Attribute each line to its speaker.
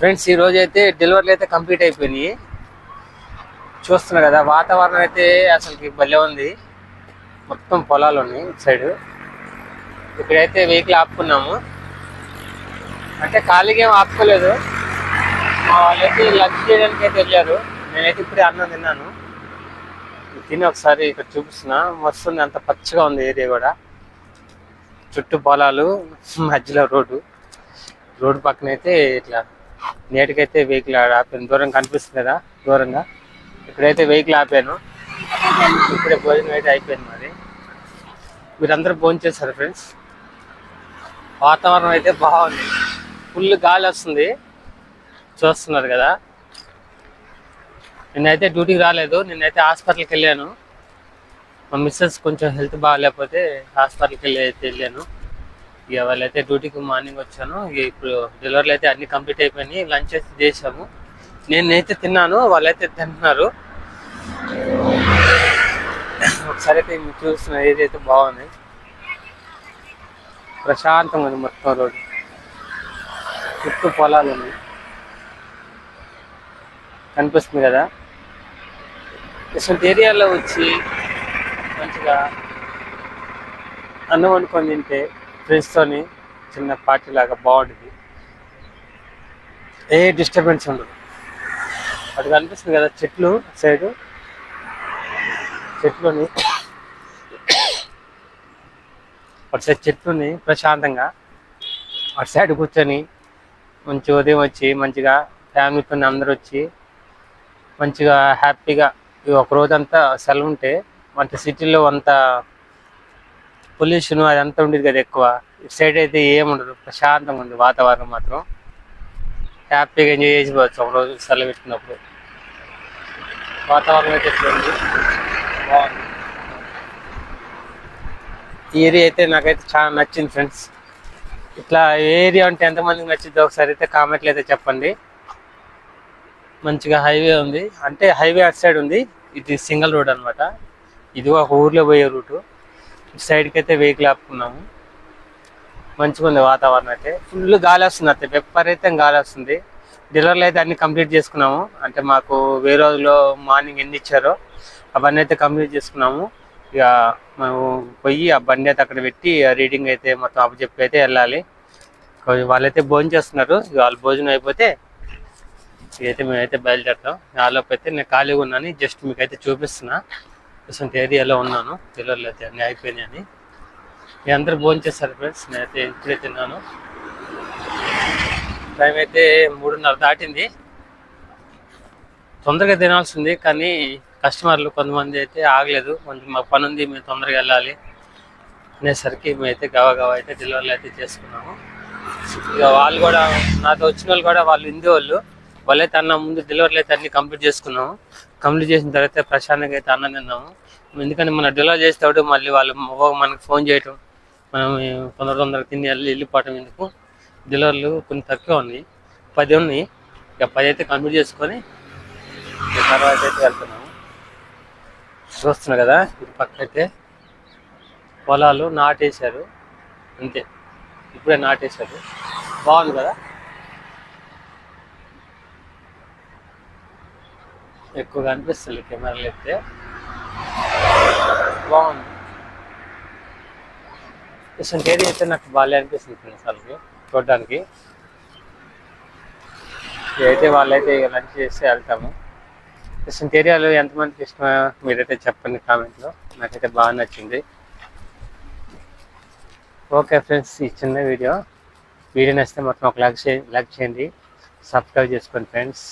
Speaker 1: Friends ఈ రోజు అయితే డెలివరీలు అయితే కంప్లీట్ అయిపోయినాయి. చూస్తున్నా కదా వాతావరణం అయితే అసలుకి భలే ఉంది. మొత్తం పొలాలు ఉన్నాయి ఇటు సైడ్. ఇక్కడైతే వెహికల్ ఆపుకున్నాము. అంటే ఖాళీగా ఏం ఆపుకోలేదు. మా వాళ్ళైతే లంచ్ చేయడానికి అయితే వెళ్ళారు. నేనైతే ఇప్పుడే అన్నం తిన్నాను. తిని ఒకసారి ఇక్కడ చూపిస్తున్నా. వస్తుంది అంత పచ్చగా ఉంది ఏరియా కూడా. చుట్టూ పొలాలు మధ్యలో రోడ్డు. రోడ్డు పక్కన అయితే ఇట్లా నేటికైతే వెహికల్ ఆపాను. దూరం కనిపిస్తుంది? కదా దూరంగా. ఇక్కడైతే వెహికల్ ఆపాను. ఇప్పుడే భోజనం అయితే అయిపోయింది మరి మీరందరూ భోజనం చేశారు ఫ్రెండ్స్ వాతావరణం అయితే బాగుంది. ఫుల్ గాలి వస్తుంది. చూస్తున్నారు కదా. నిన్నైతే డ్యూటీకి రాలేదు. నిన్నైతే హాస్పిటల్కి వెళ్ళాను. మా మిస్సెస్ కొంచెం హెల్త్ బాగాలేకపోతే హాస్పిటల్కి వెళ్ళి అయితే వెళ్ళాను. ఇక వాళ్ళైతే డ్యూటీకి మార్నింగ్ వచ్చాను. ఇక ఇప్పుడు డెలివరీలు అయితే అన్ని కంప్లీట్ అయిపోయినాయి. లంచ్ అయితే చేసాము నేనైతే తిన్నాను. వాళ్ళైతే తింటున్నారు ఒకసారి అయితే మీరు చూస్తున్న ఏరియా అయితే బాగుంది. ప్రశాంతంగా ఉంది మొత్తం రోడ్డు చుట్టూ పొలాలు ఉన్నాయి. కనిపిస్తుంది కదా. ఇటువంటి ఏరియాలో వచ్చి మంచిగా అన్నం వండుకొని తింటే ఫ్రెండ్స్తోని చిన్న పార్టీ లాగా బాగుంటుంది ఏ డిస్టర్బెన్స్ ఉండదు. అటు కనిపిస్తుంది కదా చెట్లు సైడు. చెట్లుని అటు సైడ్ చెట్లుని ప్రశాంతంగా అటు సైడ్ కూర్చొని మంచి ఉదయం వచ్చి మంచిగా ఫ్యామిలీతో అందరూ వచ్చి మంచిగా హ్యాపీగా ఈ ఒక రోజంతా సెలవు ఉంటే అంటే సిటీలో అంత పొల్యూషన్ అదంతా ఉండేది కదా ఎక్కువ. ఇటు సైడ్ అయితే ఏముండదు. ప్రశాంతంగా ఉంది వాతావరణం మాత్రం. హ్యాపీగా ఎంజాయ్ చేసిపోవచ్చు ఒక రోజు సెలవు పెట్టినప్పుడు వాతావరణం అయితే ఎట్లుంది బాగుంది. ఈ ఏరియా అయితే నాకైతే చాలా నచ్చింది ఫ్రెండ్స్. ఇట్లా ఏరియా అంటే ఎంతమందికి నచ్చిందో ఒకసారి అయితే కామెంట్లు అయితే చెప్పండి. మంచిగా హైవే ఉంది. అంటే హైవే అటు సైడ్ ఉంది. ఇది సింగిల్ రోడ్ అన్నమాట. ఇది ఒక ఊర్లో పోయే రూటు. సైడ్కి అయితే వెహికల్ ఆపుకున్నాము. మంచిగా ఉంది వాతావరణం అయితే. ఫుల్ గాలి వస్తుంది అయితే విపరీతం గాలి వస్తుంది. డెలివరీలు అయితే అన్ని కంప్లీట్ చేసుకున్నాము. అంటే మాకు వేరే రోజులో మార్నింగ్ ఎన్ని ఇచ్చారో అవన్నీ అయితే కంప్లీట్ చేసుకున్నాము. ఇక మేము పోయి ఆ బండి అయితే అక్కడ పెట్టి రీడింగ్ అయితే మొత్తం అప్పచెప్పి అయితే వెళ్ళాలి. వాళ్ళైతే భోజనం చేస్తున్నారు. ఇక వాళ్ళు భోజనం అయిపోతే ఇదైతే మేమైతే బయలుదేరుతాం. నాలోపు అయితే నేను ఖాళీగా ఉన్నాను జస్ట్ మీకు అయితే చూపిస్తున్నా. ఇటువంటి ఏరియాలో ఉన్నాను డెలివరీలు అయితే అన్నీ అని మీ అందరూ భోజనం ఫ్రెండ్స్ నేనైతే ఇప్పుడే తిన్నాను. టైం అయితే మూడున్నర దాటింది. తొందరగా తినాల్సింది కానీ కస్టమర్లు కొంతమంది అయితే ఆగలేదు. కొంచెం మా పని ఉంది మేము తొందరగా వెళ్ళాలి అనేసరికి మేమైతే గవా గవా అయితే డెలివరీలు అయితే చేసుకున్నాము. ఇక వాళ్ళు కూడా నాతో వచ్చిన వాళ్ళు కూడా వాళ్ళు హిందీ వాళ్ళు. వాళ్ళైతే అన్న ముందు డెలివరీలు అయితే అన్ని కంప్లీట్ చేసుకున్నాము. కంప్లీట్ చేసిన తర్వాత ప్రశాంతంగా అయితే అన్నం తిన్నాము. ఎందుకంటే మనం డెలివరీ చేసేటప్పుడు మళ్ళీ వాళ్ళు మనకు మనకి ఫోన్ చేయటం మనం తొందర తొందరగా తిని వెళ్ళి వెళ్ళిపోవటం ఎందుకు? డెలివరీలు కొన్ని తక్కువ ఉన్నాయి. పది ఉన్నాయి. ఇక పది అయితే కంప్లీట్ చేసుకొని తర్వాత అయితే వెళ్తున్నాము. చూస్తున్నా కదా ఇది పక్క అయితే పొలాలు నాటేశారు. అంతే. ఇప్పుడే నాటేశారు. బాగుంది కదా? ఎక్కువగా అనిపిస్తుంది కెమెరాలు ఎత్తే. బాగుంది. ఇటువంటి అయితే నాకు బాగా అనిపిస్తుంది ఫ్రెండ్స్ వాళ్ళకి చూడడానికి. అయితే వాళ్ళైతే ఇక లంచ్ చేసి వెళ్తాము. ఇటువంటి ఏరియాలో ఎంతమందికి ఇష్టమో మీరైతే చెప్పండి కామెంట్లో నాకైతే బాగా నచ్చింది. ఓకే ఫ్రెండ్స్ ఈ చిన్న వీడియో. వీడియో నచ్చితే మొత్తం ఒక లైక్ చేయండి లైక్ చేయండి. సబ్స్క్రైబ్ చేసుకోండి ఫ్రెండ్స్.